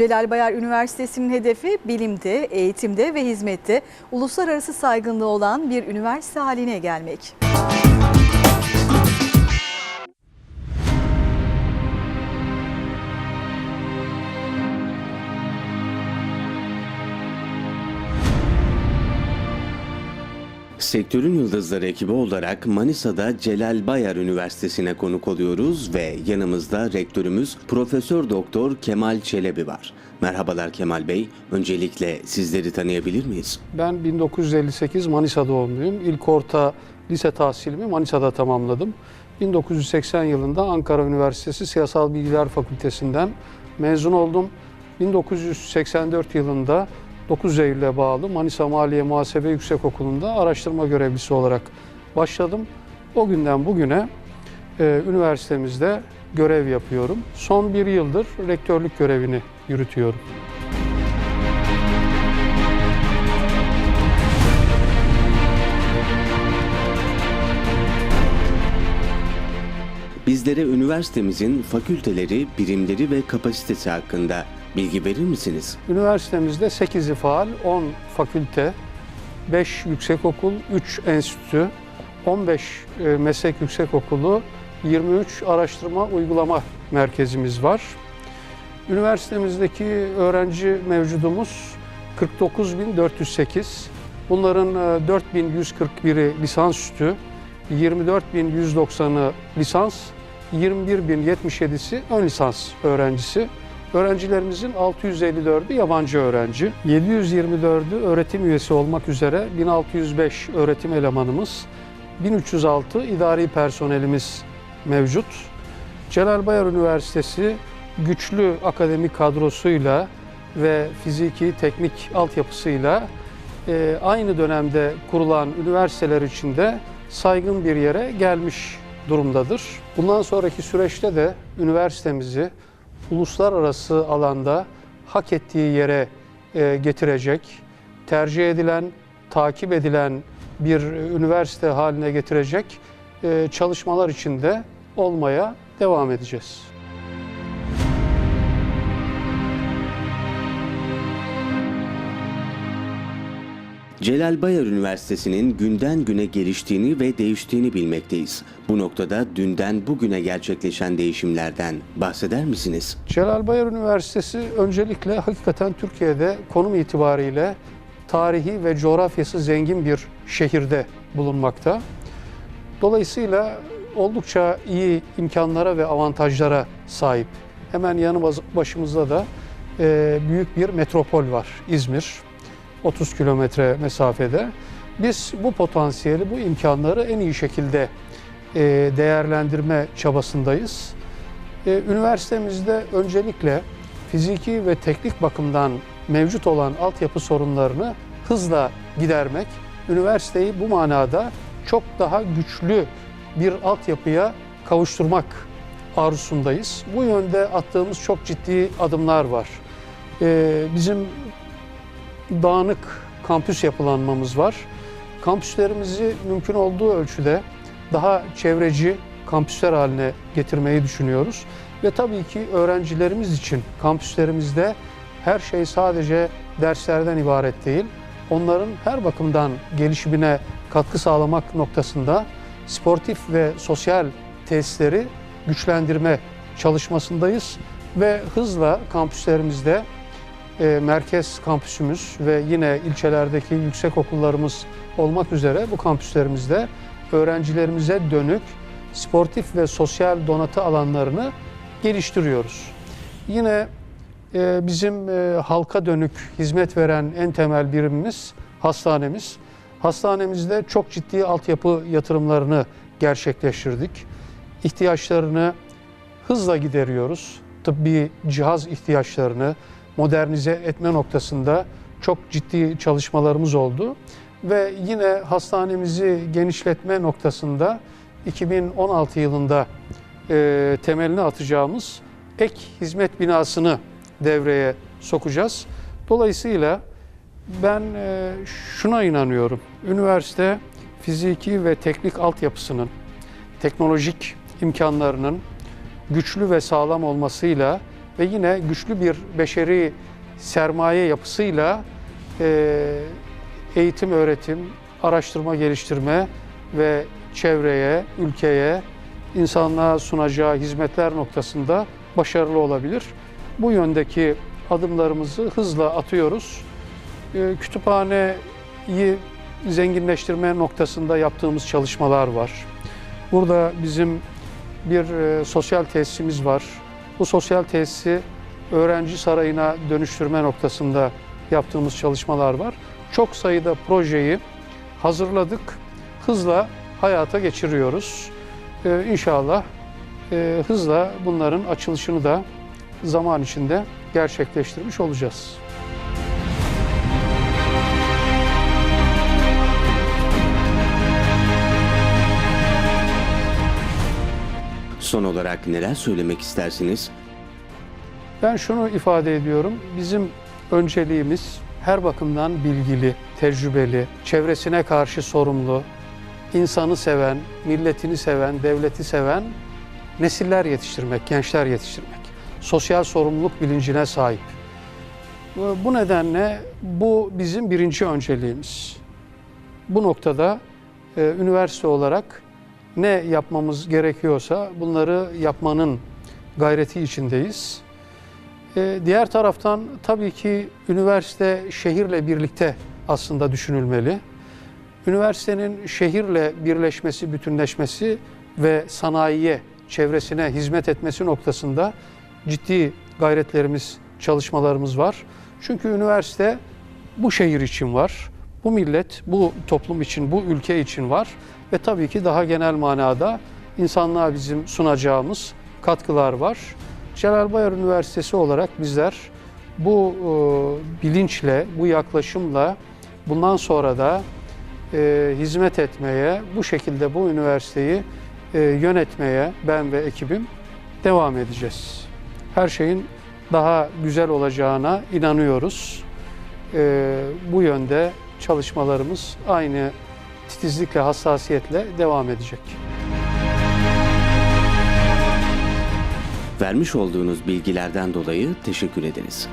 Celal Bayar Üniversitesi'nin hedefi bilimde, eğitimde ve hizmette uluslararası saygınlığı olan bir üniversite haline gelmek. Sektörün Yıldızları ekibi olarak Manisa'da Celal Bayar Üniversitesi'ne konuk oluyoruz ve yanımızda rektörümüz Profesör Doktor Kemal Çelebi var. Merhabalar Kemal Bey. Öncelikle sizleri tanıyabilir miyiz? Ben 1958 Manisa doğumluyum. İlk orta lise tahsilimi Manisa'da tamamladım. 1980 yılında Ankara Üniversitesi Siyasal Bilgiler Fakültesinden mezun oldum. 1984 yılında 9 Eylül'e bağlı Manisa Maliye Muhasebe Yüksekokulu'nda araştırma görevlisi olarak başladım. O günden bugüne e, üniversitemizde görev yapıyorum. Son bir yıldır rektörlük görevini yürütüyorum. Bizlere üniversitemizin fakülteleri, birimleri ve kapasitesi hakkında bilgi verir misiniz? Üniversitemizde 8'i faal, 10 fakülte, 5 yüksekokul, 3 enstitü, 15 e, meslek yüksekokulu, 23 araştırma uygulama merkezimiz var. Üniversitemizdeki öğrenci mevcudumuz 49.408. Bunların e, 4.141'i lisansüstü, 24.190'ı lisans, 21.077'si ön lisans öğrencisi. Öğrencilerimizin 654'ü yabancı öğrenci. 724'ü öğretim üyesi olmak üzere 1605 öğretim elemanımız, 1306 idari personelimiz mevcut. Celal Bayar Üniversitesi güçlü akademik kadrosuyla ve fiziki teknik altyapısıyla e, aynı dönemde kurulan üniversiteler içinde saygın bir yere gelmiş durumdadır. Bundan sonraki süreçte de üniversitemizi uluslararası alanda hak ettiği yere e, getirecek, tercih edilen, takip edilen bir üniversite haline getirecek e, çalışmalar içinde olmaya devam edeceğiz. Celal Bayar Üniversitesi'nin günden güne geliştiğini ve değiştiğini bilmekteyiz. Bu noktada dünden bugüne gerçekleşen değişimlerden bahseder misiniz? Celal Bayar Üniversitesi öncelikle hakikaten Türkiye'de konum itibariyle tarihi ve coğrafyası zengin bir şehirde bulunmakta. Dolayısıyla oldukça iyi imkanlara ve avantajlara sahip. Hemen yanı başımızda da büyük bir metropol var İzmir. 30 kilometre mesafede. Biz bu potansiyeli, bu imkanları en iyi şekilde e, değerlendirme çabasındayız. E, Üniversitemizde öncelikle fiziki ve teknik bakımdan mevcut olan altyapı sorunlarını hızla gidermek, üniversiteyi bu manada çok daha güçlü bir altyapıya kavuşturmak arzusundayız. Bu yönde attığımız çok ciddi adımlar var. E, Bizim dağınık kampüs yapılanmamız var. Kampüslerimizi mümkün olduğu ölçüde daha çevreci kampüsler haline getirmeyi düşünüyoruz. Ve tabii ki öğrencilerimiz için kampüslerimizde her şey sadece derslerden ibaret değil. Onların her bakımdan gelişimine katkı sağlamak noktasında sportif ve sosyal tesisleri güçlendirme çalışmasındayız ve hızla kampüslerimizde e, merkez kampüsümüz ve yine ilçelerdeki yüksek okullarımız olmak üzere bu kampüslerimizde öğrencilerimize dönük sportif ve sosyal donatı alanlarını geliştiriyoruz. Yine e, bizim e, halka dönük hizmet veren en temel birimimiz hastanemiz. Hastanemizde çok ciddi altyapı yatırımlarını gerçekleştirdik. İhtiyaçlarını hızla gideriyoruz. Tıbbi cihaz ihtiyaçlarını, modernize etme noktasında çok ciddi çalışmalarımız oldu. Ve yine hastanemizi genişletme noktasında 2016 yılında e, temelini atacağımız ek hizmet binasını devreye sokacağız. Dolayısıyla ben e, şuna inanıyorum. Üniversite fiziki ve teknik altyapısının, teknolojik imkanlarının güçlü ve sağlam olmasıyla ve yine güçlü bir beşeri sermaye yapısıyla e, eğitim, öğretim, araştırma, geliştirme ve çevreye, ülkeye, insanlığa sunacağı hizmetler noktasında başarılı olabilir. Bu yöndeki adımlarımızı hızla atıyoruz. E, Kütüphaneyi zenginleştirme noktasında yaptığımız çalışmalar var. Burada bizim bir e, sosyal tesisimiz var. Bu sosyal tesisi öğrenci sarayına dönüştürme noktasında yaptığımız çalışmalar var. Çok sayıda projeyi hazırladık, hızla hayata geçiriyoruz. Ee, inşallah e, hızla bunların açılışını da zaman içinde gerçekleştirmiş olacağız. Son olarak neler söylemek istersiniz? Ben şunu ifade ediyorum. Bizim önceliğimiz her bakımdan bilgili, tecrübeli, çevresine karşı sorumlu, insanı seven, milletini seven, devleti seven nesiller yetiştirmek, gençler yetiştirmek. Sosyal sorumluluk bilincine sahip. Bu nedenle bu bizim birinci önceliğimiz. Bu noktada e, üniversite olarak ne yapmamız gerekiyorsa bunları yapmanın gayreti içindeyiz. Ee, Diğer taraftan tabii ki üniversite şehirle birlikte aslında düşünülmeli. Üniversitenin şehirle birleşmesi, bütünleşmesi ve sanayiye, çevresine hizmet etmesi noktasında ciddi gayretlerimiz, çalışmalarımız var. Çünkü üniversite bu şehir için var, bu millet, bu toplum için, bu ülke için var ve tabii ki daha genel manada insanlığa bizim sunacağımız katkılar var. Celal Bayar Üniversitesi olarak bizler bu e, bilinçle, bu yaklaşımla bundan sonra da e, hizmet etmeye, bu şekilde bu üniversiteyi e, yönetmeye ben ve ekibim devam edeceğiz. Her şeyin daha güzel olacağına inanıyoruz. E, bu yönde çalışmalarımız aynı titizlikle, hassasiyetle devam edecek. Vermiş olduğunuz bilgilerden dolayı teşekkür ederiz.